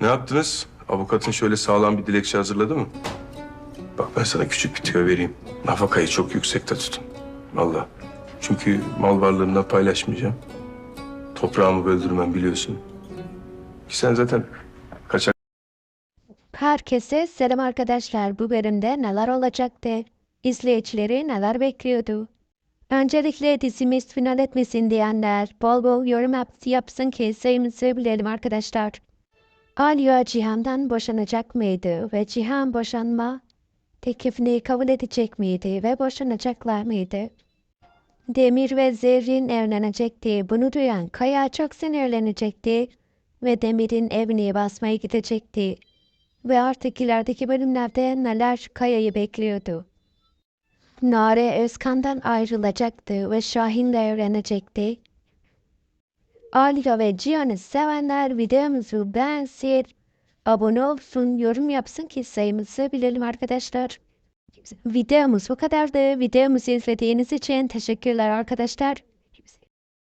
Ne yaptınız? Avukatın şöyle sağlam bir dilekçe hazırladı mı? Bak ben sana küçük bir tüyo vereyim. Nafakayı çok yüksekte tutun. Vallahi. Çünkü mal varlığımdan paylaşmayacağım. Toprağımı böldürmem biliyorsun. Ki sen zaten kaçak Herkese selam arkadaşlar. Bu bölümde neler olacaktı? İzleyicileri neler bekliyordu? Öncelikle dizimiz final etmesin diyenler bol bol yorum yap- yapsın ki sayımızı bilelim arkadaşlar. Alya Cihan'dan boşanacak mıydı ve Cihan boşanma teklifini kabul edecek miydi ve boşanacaklar mıydı? Demir ve Zerrin evlenecekti. Bunu duyan Kaya çok sinirlenecekti ve Demir'in evini basmaya gidecekti. Ve artık ilerideki bölümlerde neler Kaya'yı bekliyordu. Nare Özkan'dan ayrılacaktı ve Şahin'le evlenecekti. Alya ve Cihan'ı sevenler videomuzu beğensin, abone olsun, yorum yapsın ki sayımızı bilelim arkadaşlar. Videomuz bu kadardı. Videomuzu izlediğiniz için teşekkürler arkadaşlar.